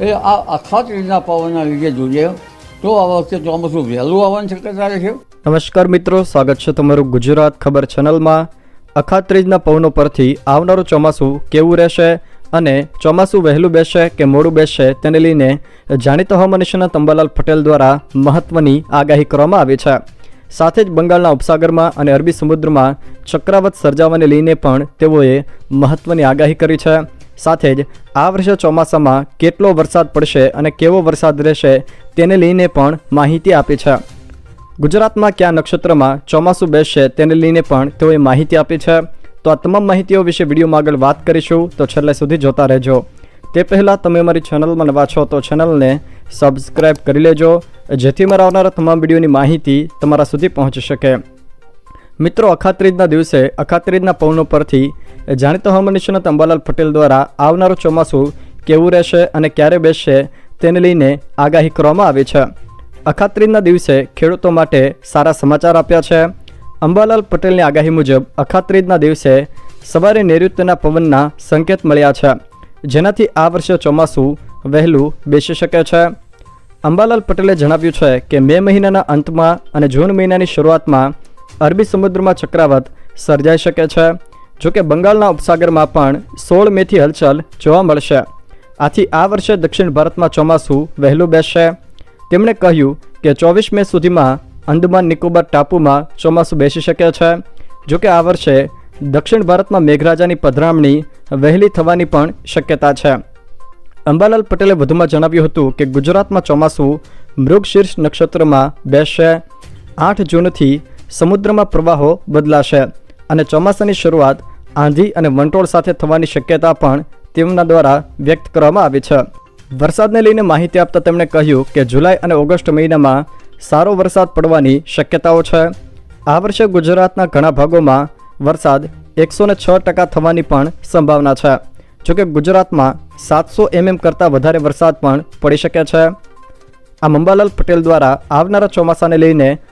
એટલે આ અખાત્રીજના પવનના લીધે જોઈએ તો આ વખતે ચોમાસું વહેલું આવવાની શક્યતા છે? નમસ્કાર મિત્રો, સ્વાગત છે તમારું ગુજરાત ખબર ચેનલમાં. અખાત્રીજના પવનો પરથી આવનારું ચોમાસું કેવું રહેશે અને ચોમાસું વહેલું બેસશે કે મોડું બેસશે તેને લઈને જાણીતા હવામાન નિષ્ણાત અંબાલાલ પટેલ દ્વારા મહત્વની આગાહી કરવામાં આવી છે. સાથે જ બંગાળના ઉપસાગરમાં અને અરબી સમુદ્રમાં ચક્રાવત સર્જાવાને લઈને પણ તેઓએ મહત્વની આગાહી કરી છે. સાથે જ આ વર્ષે ચોમાસામાં કેટલો વરસાદ પડશે અને કેવો વરસાદ રહેશે તેને લઈને પણ માહિતી આપી છે. ગુજરાતમાં કયા નક્ષત્રમાં ચોમાસું બેસશે તેને લઈને પણ તેઓએ માહિતી આપી છે. તો આ તમામ માહિતીઓ વિશે વિડીયોમાં આગળ વાત કરીશું, તો છેલ્લે સુધી જોતા રહેજો. તે પહેલાં તમે અમારી ચેનલમાં નવા છો તો ચેનલને સબસ્ક્રાઈબ કરી લેજો, જેથી મારા આવનારા તમામ વિડીયોની માહિતી તમારા સુધી પહોંચી શકે. મિત્રો, અખાત્રીજના દિવસે અખાત્રીજના પવનો પરથી જાણીતા હવામાન નિષ્ણાત અંબાલાલ પટેલ દ્વારા આવનારું ચોમાસું કેવું રહેશે અને ક્યારે બેસશે તેને લઈને આગાહી કરવામાં આવી છે. અખાત્રીજના દિવસે ખેડૂતો માટે સારા સમાચાર આપ્યા છે. અંબાલાલ પટેલની આગાહી મુજબ અખાત્રીજના દિવસે સવારે નૈઋત્યના પવનના સંકેત મળ્યા છે, જેનાથી આ વર્ષે ચોમાસું વહેલું બેસી શકે છે. અંબાલાલ પટેલે જણાવ્યું છે કે મે મહિનાના અંતમાં અને જૂન મહિનાની શરૂઆતમાં અરબી સમુદ્રમાં ચક્રાવત સર્જાઈ શકે છે. જોકે બંગાળના ઉપસાગરમાં પણ સોળ મેથી હલચલ જોવા મળશે. આથી આ વર્ષે દક્ષિણ ભારતમાં ચોમાસું વહેલું બેસશે. તેમણે કહ્યું કે ચોવીસ મે સુધીમાં અંદમાન નિકોબાર ટાપુમાં ચોમાસું બેસી શકે છે. જોકે આ વર્ષે દક્ષિણ ભારતમાં મેઘરાજાની પધરામણી વહેલી થવાની પણ શક્યતા છે. અંબાલાલ પટેલે વધુમાં જણાવ્યું હતું કે ગુજરાતમાં ચોમાસું મૃગશીર્ષ નક્ષત્રમાં બેસશે. આઠ જૂનથી સમુદ્રમાં પ્રવાહો બદલાશે અને ચોમાસાની શરૂઆત આંધી અને વંટોળ સાથે થવાની શક્યતા પણ તેમના દ્વારા વ્યક્ત કરવામાં આવી છે. વરસાદને લઈને માહિતી આપતા તેમણે કહ્યું કે જુલાઈ અને ઓગસ્ટ મહિનામાં સારો વરસાદ પડવાની શક્યતાઓ છે. આ વર્ષે ગુજરાતના ઘણા ભાગોમાં વરસાદ એકસો ને છ ટકા થવાની પણ સંભાવના છે. જોકે ગુજરાતમાં સાતસો એમએમ કરતાં વધારે વરસાદ પણ પડી શકે છે. આ મંબાલાલ પટેલ દ્વારા આવનારા ચોમાસાને લઈને